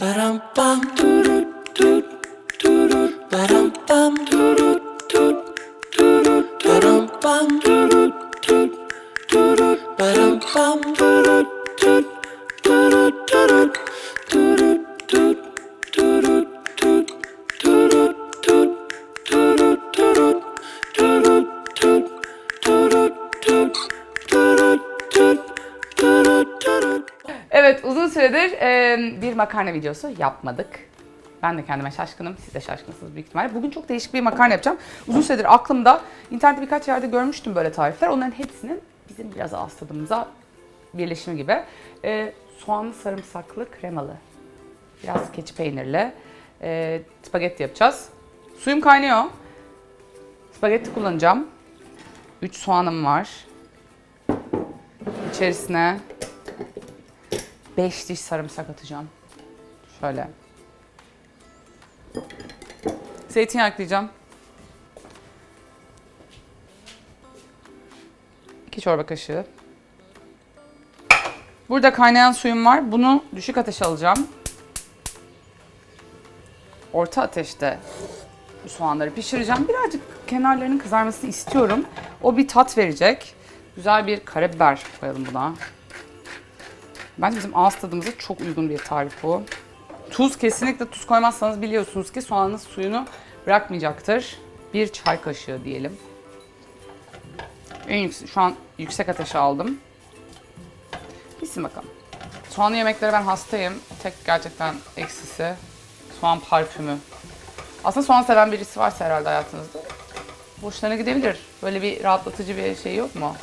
Ba-dum bum doo doo doo doo ba-dum bum doo doo doo doo ba-dum bum doo doo doo doo ba-dum bum doo doo doo makarna videosu yapmadık. Ben de kendime şaşkınım. Siz de şaşkınsınız büyük ihtimalle. Bugün çok değişik bir makarna yapacağım. Uzun süredir aklımda. internette birkaç yerde görmüştüm böyle tarifler. Onların hepsinin bizim biraz ağız tadımıza birleşimi gibi. E, soğanlı sarımsaklı kremalı. Biraz keçi peynirli. E, spagetti yapacağız. Suyum kaynıyor. Spagetti kullanacağım. 3 soğanım var. İçerisine 5 diş sarımsak atacağım. Şöyle. Zeytinyağı ekleyeceğim. 2 çorba kaşığı. Burada kaynayan suyum var. Bunu düşük ateşe alacağım. Orta ateşte bu soğanları pişireceğim. Birazcık kenarlarının kızarmasını istiyorum. O bir tat verecek. Güzel bir karabiber koyalım buna. Bence bizim ağız tadımıza çok uygun bir tarif bu. Tuz kesinlikle tuz koymazsanız biliyorsunuz ki soğanın suyunu bırakmayacaktır. Bir çay kaşığı diyelim. En yüksek, şu an yüksek ateşe aldım. Pişsin bakalım. Soğanlı yemeklere ben hastayım. Tek gerçekten eksisi soğan parfümü. Aslında soğan seven birisi varsa herhalde hayatınızda. Hoşlarına gidebilir. Böyle bir rahatlatıcı bir şey yok mu?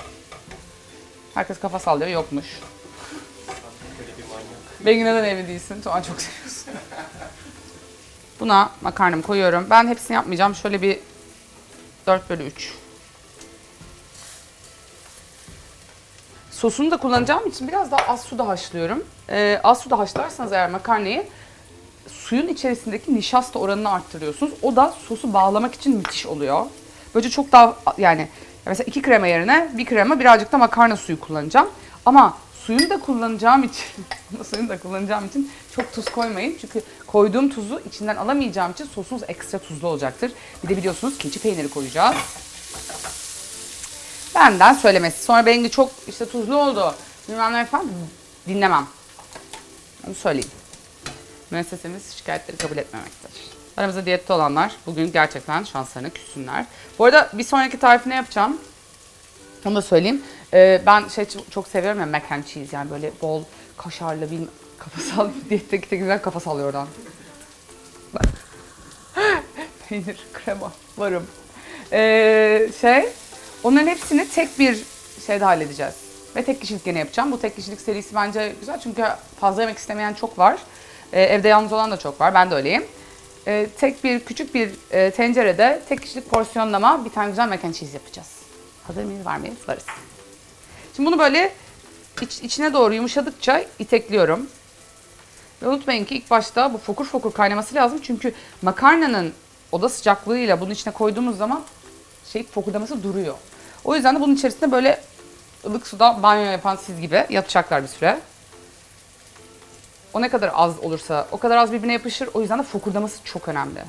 Herkes kafa sallıyor. Yokmuş. Belki neden evli değilsin? Soğan çok seviyorsun. Buna makarnamı koyuyorum. Ben hepsini yapmayacağım. Şöyle bir 4 bölü 3. Sosunu da kullanacağım için biraz daha az suda haşlıyorum. Ee, az suda haşlarsanız eğer makarnayı suyun içerisindeki nişasta oranını arttırıyorsunuz. O da sosu bağlamak için müthiş oluyor. Böylece çok daha yani mesela iki krema yerine bir krema birazcık da makarna suyu kullanacağım. Ama suyunu da kullanacağım için suyunu da kullanacağım için çok tuz koymayın. Çünkü koyduğum tuzu içinden alamayacağım için sosunuz ekstra tuzlu olacaktır. Bir de biliyorsunuz keçi peyniri koyacağız. Benden söylemesi. Sonra benimki çok işte tuzlu oldu. Bilmem ne falan dinlemem. Onu söyleyeyim. Müessesemiz şikayetleri kabul etmemektedir. Aramızda diyette olanlar bugün gerçekten şanslarına küssünler. Bu arada bir sonraki tarifi ne yapacağım? Onu da söyleyeyim. Ee, ben şey çok, seviyorum ya mac and cheese yani böyle bol kaşarlı bir kafa sal diyetteki de güzel kafa sallıyor oradan. Peynir, krema, varım. Ee, şey, onların hepsini tek bir şeyde halledeceğiz. Ve tek kişilik gene yapacağım. Bu tek kişilik serisi bence güzel çünkü fazla yemek istemeyen çok var. Ee, evde yalnız olan da çok var. Ben de öyleyim. Ee, tek bir küçük bir e, tencerede tek kişilik porsiyonlama bir tane güzel mac and cheese yapacağız. Hazır mıyız? Var mıyız? Varız. Şimdi bunu böyle iç, içine doğru yumuşadıkça itekliyorum. Ve unutmayın ki ilk başta bu fokur fokur kaynaması lazım. Çünkü makarnanın oda sıcaklığıyla bunun içine koyduğumuz zaman şey fokurdaması duruyor. O yüzden de bunun içerisinde böyle ılık suda banyo yapan siz gibi yatacaklar bir süre. O ne kadar az olursa o kadar az birbirine yapışır. O yüzden de fokurdaması çok önemli.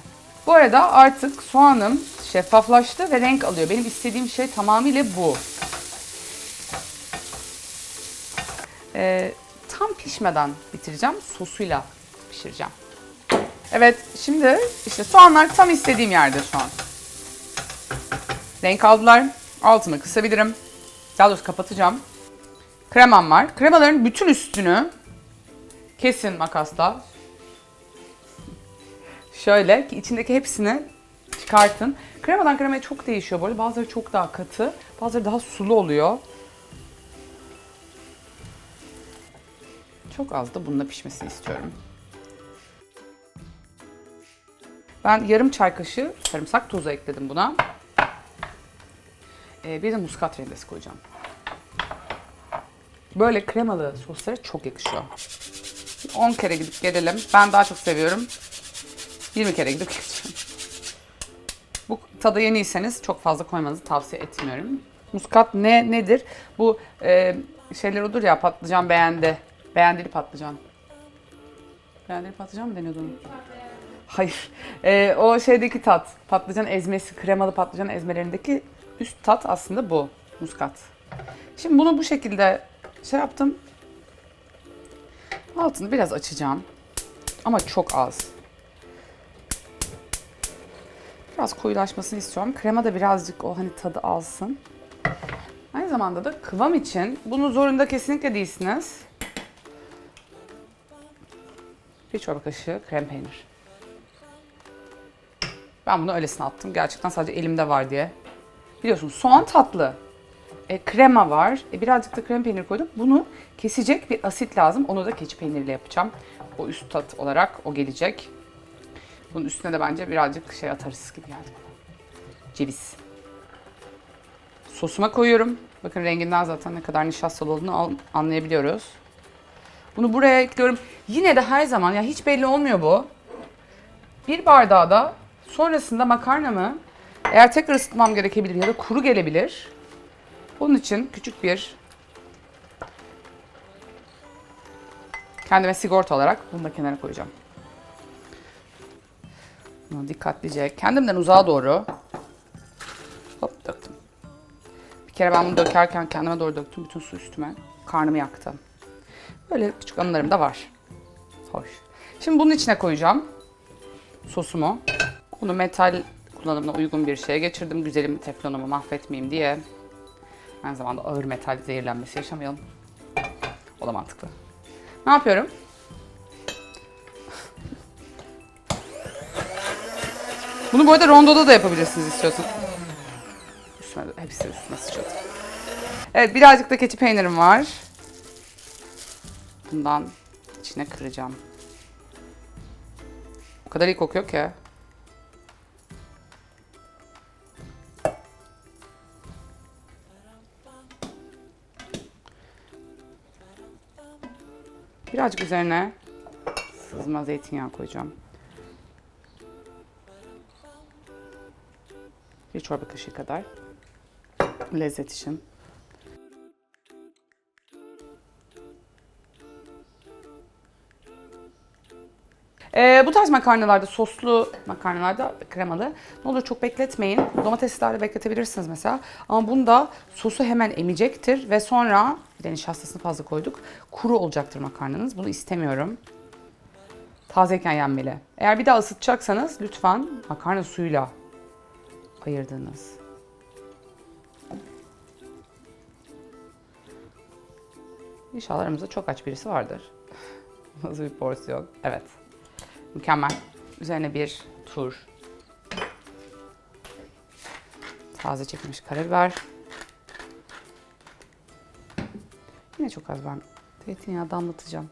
Bu arada artık soğanım şeffaflaştı ve renk alıyor. Benim istediğim şey tamamıyla bu. Ee, tam pişmeden bitireceğim. Sosuyla pişireceğim. Evet şimdi işte soğanlar tam istediğim yerde şu an. Renk aldılar. Altını kısabilirim. Daha doğrusu kapatacağım. Kremam var. Kremaların bütün üstünü kesin makasla. Şöyle ki içindeki hepsini çıkartın. Kremadan kremaya çok değişiyor arada. Bazıları çok daha katı, bazıları daha sulu oluyor. Çok az da bununla pişmesini istiyorum. Ben yarım çay kaşığı sarımsak tozu ekledim buna. Ee, bir de muskat rendesi koyacağım. Böyle kremalı soslara çok yakışıyor. 10 kere gidip gelelim. Ben daha çok seviyorum. 20 kere gidip geleceğim. Bu tada yeniyseniz çok fazla koymanızı tavsiye etmiyorum. Muskat ne nedir? Bu e, şeyler olur ya patlıcan beğendi. Beğendili patlıcan. Beğendiri patlıcan mı deniyordu onu? Hayır. Ee, o şeydeki tat. Patlıcan ezmesi, kremalı patlıcan ezmelerindeki üst tat aslında bu. Muskat. Şimdi bunu bu şekilde şey yaptım. Altını biraz açacağım. Ama çok az. Biraz koyulaşmasını istiyorum. Krema da birazcık o hani tadı alsın. Aynı zamanda da kıvam için bunu zorunda kesinlikle değilsiniz. Bir çorba kaşığı krem peynir. Ben bunu öylesine attım. Gerçekten sadece elimde var diye. Biliyorsunuz soğan tatlı. E, krema var. E, birazcık da krem peynir koydum. Bunu kesecek bir asit lazım. Onu da keçi peyniriyle yapacağım. O üst tat olarak o gelecek. Bunun üstüne de bence birazcık şey atarız gibi geldi bana. Ceviz. Sosuma koyuyorum. Bakın renginden zaten ne kadar nişastalı olduğunu anlayabiliyoruz. Bunu buraya ekliyorum. Yine de her zaman ya hiç belli olmuyor bu. Bir bardağı da sonrasında makarnamı eğer tekrar ısıtmam gerekebilir ya da kuru gelebilir. Bunun için küçük bir kendime sigorta olarak bunu da kenara koyacağım. Bunu dikkatlice kendimden uzağa doğru hop döktüm. Bir kere ben bunu dökerken kendime doğru döktüm. Bütün su üstüme. Karnımı yaktı. Böyle küçük anılarım da var. Hoş. Şimdi bunun içine koyacağım sosumu. Bunu metal kullanımına uygun bir şeye geçirdim. Güzelim teflonumu mahvetmeyeyim diye. Aynı zamanda ağır metal zehirlenmesi yaşamayalım. O da mantıklı. Ne yapıyorum? Bunu bu arada rondoda da yapabilirsiniz istiyorsanız. Üstüne, hepsi üstüne sıçradı. Evet birazcık da keçi peynirim var. Bundan içine kıracağım. O kadar iyi kokuyor ki. Birazcık üzerine sızma zeytinyağı koyacağım. Bir çorba kaşığı kadar. Lezzet için. Ee, bu tarz makarnalarda, soslu makarnalarda, kremalı ne olur çok bekletmeyin. Domateslerle bekletebilirsiniz mesela. Ama bunda sosu hemen emecektir ve sonra bir de nişastasını fazla koyduk. Kuru olacaktır makarnanız. Bunu istemiyorum. Tazeyken yenmeli. Eğer bir daha ısıtacaksanız lütfen makarna suyuyla ayırdığınız. İnşallah aramızda çok aç birisi vardır. Nasıl bir porsiyon? Evet. Mükemmel. Üzerine bir tur. Taze çekilmiş karabiber. Yine çok az ben zeytinyağı damlatacağım.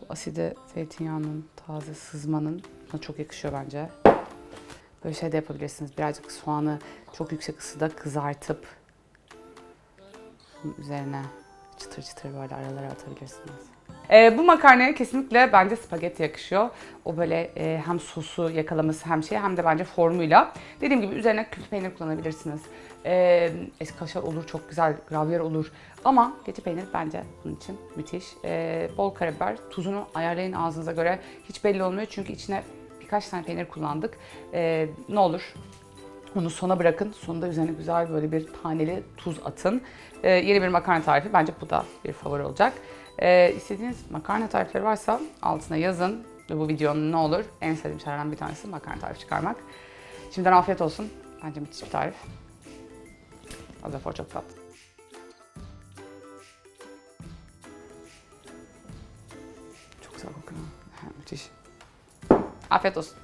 Bu aside zeytinyağının, taze sızmanın buna çok yakışıyor bence. Böyle şey de yapabilirsiniz. Birazcık soğanı çok yüksek ısıda kızartıp üzerine çıtır çıtır böyle aralara atabilirsiniz. Ee, bu makarnaya kesinlikle bence spagetti yakışıyor. O böyle e, hem sosu yakalaması hem şey hem de bence formuyla. Dediğim gibi üzerine küf peynir kullanabilirsiniz. Ee, eski kaşar olur, çok güzel gravyer olur. Ama keçi peynir bence bunun için müthiş. Ee, bol karabiber, tuzunu ayarlayın ağzınıza göre. Hiç belli olmuyor çünkü içine birkaç tane peynir kullandık. Ee, ne olur onu sona bırakın. Sonunda üzerine güzel böyle bir taneli tuz atın. Ee, yeni bir makarna tarifi. Bence bu da bir favori olacak. Ee, istediğiniz makarna tarifleri varsa altına yazın. Ve bu videonun ne olur? En sevdiğim şeylerden bir tanesi makarna tarifi çıkarmak. Şimdiden afiyet olsun. Bence müthiş bir tarif. Azafor çok tatlı. Çok güzel kokuyor. Müthiş. Afiyet olsun.